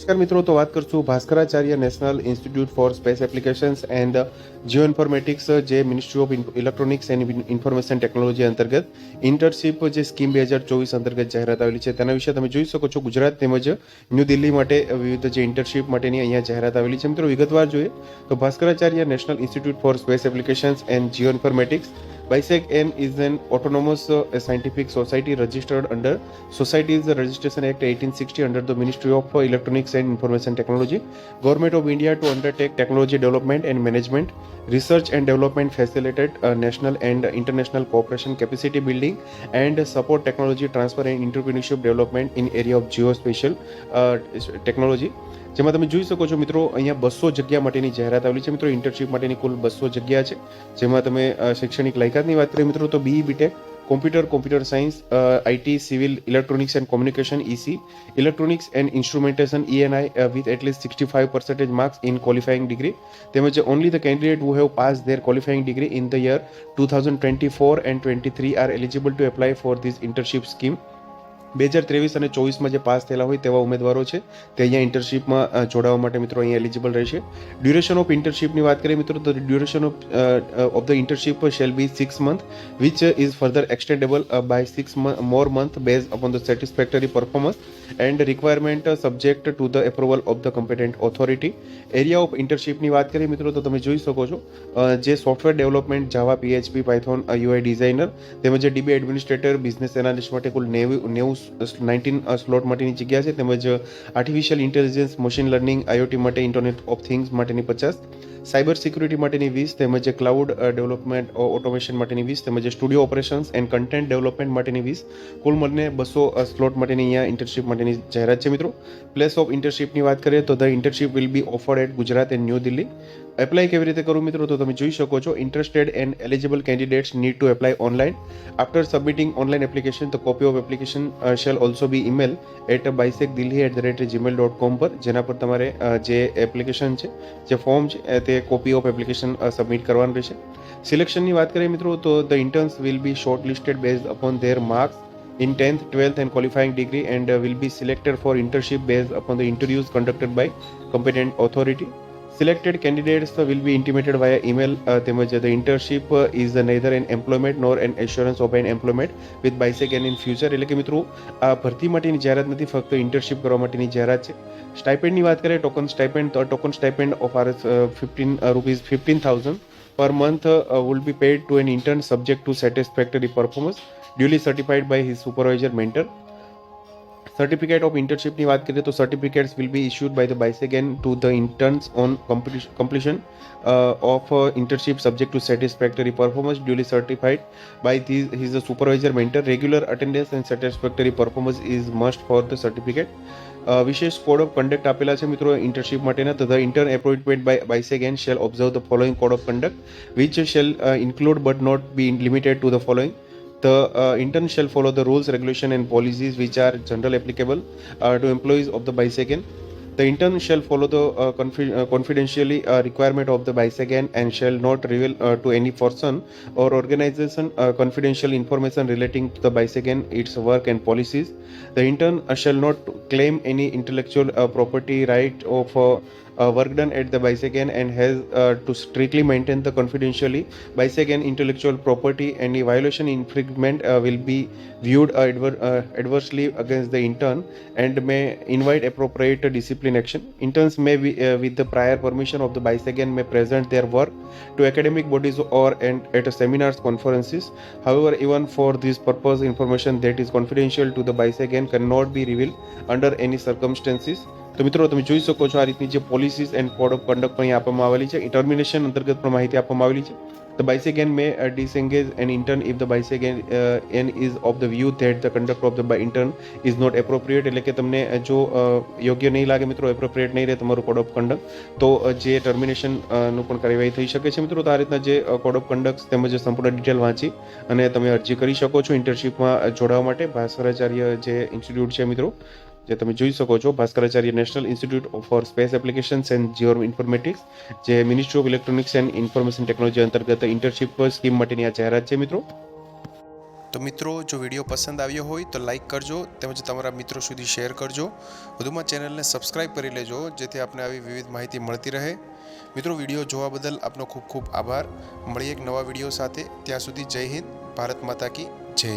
નમસ્કાર મિત્રો તો વાત કરશું Bhaskaracharya national institute for space applications and geo informatics જે ministry of electronics and information technology અંતર્ગત ઇન્ટર્નશીપ જે સ્કીમ બે હજાર ચોવીસ અંતર્ગત જાહેરાત આવેલી છે તેના વિશે તમે જોઈ શકો છો ગુજરાત તેમજ ન્યૂ દિલ્હી માટે વિવિધ જે ઇન્ટર્નશીપ માટેની અહીંયા જાહેરાત આવેલી છે મિત્રો વિગતવાર જોઈએ તો Bhaskaracharya national institute for space applications and geo informatics BISEC-N is an autonomous uh, scientific society registered under Societies Registration Act 1860 under the Ministry of uh, Electronics and Information Technology, Government of India to undertake technology development and management, research and development facilitated uh, national and international cooperation capacity building and support technology transfer and entrepreneurship development in area of geospatial uh, technology. જેમાં તમે જોઈ શકો છો મિત્રો અહીંયા બસો જગ્યા માટેની જાહેરાત આવેલી છે મિત્રો ઇન્ટર્નશીપ માટેની કુલ બસો જગ્યા છે જેમાં તમે શૈક્ષણિક લાયકાતની વાત કરીએ મિત્રો તો BE B Tech computer computer science IT civil electronics and communication EC electronics and instrumentation ENI with at least sixty five percentage marks in qualifying degree તેમજ only the candidate who have pass their qualifying degree in the year two thousand twenty four and twenty three are eligible to apply for this internship scheme બે હજાર ત્રેવીસ અને ચોવીસમાં જે pass થયેલા હોય તેવા ઉમેદવારો છે તે અહીંયા ઇન્ટર્નશીપમાં જોડાવા માટે મિત્રો અહીંયા એલિજિબલ રહેશે ડ્યુરેશન ઓફ ઇન્ટર્નશીપની વાત કરીએ મિત્રો તો duration of of the internship shall be six month which is further extendable by six more month base upon the satisfactory performance and requirement subject to the approval of the competent authority area of ઇન્ટર્નશીપની વાત કરીએ મિત્રો તો તમે જોઈ શકો છો જે software development Java PHP Python UI designer તેમજ ડીબી એડમિનિસ્ટ્રેટર બિઝનેસ એનાલિસ્ટ માટે કુલ નેવું નેવું નાઇન્ટીન સ્લોટ માટેની જગ્યા છે તેમજ artificial intelligence machine learning IoT માટે ઇન્ટરનેટ ઓફ થિંગ્સ માટેની પચાસ સાયબર સિક્યુરિટી માટેની વીસ તેમજ ક્લાઉડ ડેવલપમેન્ટ ઓટોમેશન માટેની વીસ તેમજ studio operations and content development માટેની વીસ કુલ મને બસો સ્લોટ માટેની અહીંયા ઇન્ટર્નશીપ માટેની જાહેરાત છે મિત્રો પ્લેસ ઓફ ઇન્ટર્નશીપની વાત કરીએ તો the internship will be offered at Gujarat and new Delhi apply કેવી રીતે કરું મિત્રો તો તમે જોઈ શકો છો interested and eligible candidates need to apply online after submitting online application તો copy of application shall also be email at BISAG Delhi at the rate Gmail dot com પર જેના પર તમારે જે એપ્લિકેશન છે જે ફોર્મ છે તે તે કોપી ઓફ એપ્લિકેશન સબમિટ કરવાનું રહેશે સિલેક્શનની વાત કરીએ મિત્રો તો the interns will be short listed base upon their marks in 10th, 12th, and qualifying degree and uh, will be selected for internship based upon the interviews conducted by competent authority. Selected candidates will be intimated via email તેમજ the internship is neither an employment nor an assurance of an employment with BISAG and in future એટલે કે મિત્રો આ ભરતી માટેની જાહેરાત નથી ફક્ત ઇન્ટર્નશીપ કરવા માટેની જાહેરાત છે સ્ટાઇપેન્ડની વાત કરીએ token stipend token stipend of R fifteen rupees fifteen thousand per month uh, be paid to to intern subject to to performance performance duly certified by his supervisor certificate of ઇન્ટર્નશીપની વાત કરીએ તો certificates will be issued by the BISAG N to the interns on completion of internship subject to satisfactory performance duly certified by the his the supervisor mentor regular attendance and satisfactory performance is must for the certificate વિશેષ code of conduct આપેલા છે મિત્રો internship માટેના the intern appointment by BISAG N shall observe the following code of conduct which shall include but not be limited to the following The uh, intern shall follow the rules, regulation, and policies which are general applicable uh, to employees of the BISECAN. The intern shall follow the uh, confi- uh, confidentially uh, requirement of the BISECAN and shall not reveal uh, to any person or organization uh, confidential information relating to the BISECAN, its work and policies. The intern shall not claim any intellectual uh, property right of uh, work done at the Bisecan and has uh, to strictly maintain the confidentiality. Bisecan intellectual property any violation infringement uh, will be viewed uh, adver- uh, adversely against the intern and may invite appropriate discipline action. Interns may, be, uh, with the prior permission of the Bisecan, may present their work to academic bodies or and at seminars, conferences. However, even for this purpose, information that is confidential to the Bisecan cannot be revealed under any circumstances તો મિત્રો તમે જોઈ શકો છો આ રીતની જે policies and code of conduct પણ આપવામાં આવેલી છે ટર્મિનેશન અંતર્ગત પણ માહિતી આપવામાં આવેલી છે The bystander May uh, disengage an intern if the bystander uh, and is of the view that the conduct of the intern is not appropriate એટલે કે તમને uh, જો uh, યોગ્ય નહીં લાગે મિત્રો એપ્રોપ્રિએટ નહીં રહે તમારું કોડ ઓફ કન્ડક્ટ તો uh, જે ટર્મિનેશન નું પણ કાર્યવાહી થઈ શકે છે મિત્રો તો આ રીતના જે કોડ ઓફ કન્ડક્ટ તેમજ સંપૂર્ણ ડિટેલ વાંચી અને તમે અરજી કરી શકો છો ઇન્ટર્નશીપમાં જોડાવા માટે ભાસ્કરાચાર્ય જે ઇન્સ્ટિટ્યૂટ છે મિત્રો જે તમે જોઈ શકો છો Bhaskaracharya national institute for space applications and geo informatics જે ministry of electronics and information technology અંતર્ગત ઇન્ટર્નશીપ સ્કીમ માટેની આ જાહેરાત છે મિત્રો તો મિત્રો જો વિડીયો પસંદ આવ્યો હોય તો લાઇક કરજો તેમજ તમારા મિત્રો સુધી શેર કરજો વધુમાં ચેનલને સબસ્ક્રાઇબ કરી લેજો જેથી આપને આવી વિવિધ માહિતી મળતી રહે મિત્રો વિડીયો જોવા બદલ આપનો ખૂબ ખૂબ આભાર મળીએ એક નવા વિડીયો સાથે ત્યાં સુધી જય હિન્દ ભારત માતા કી જય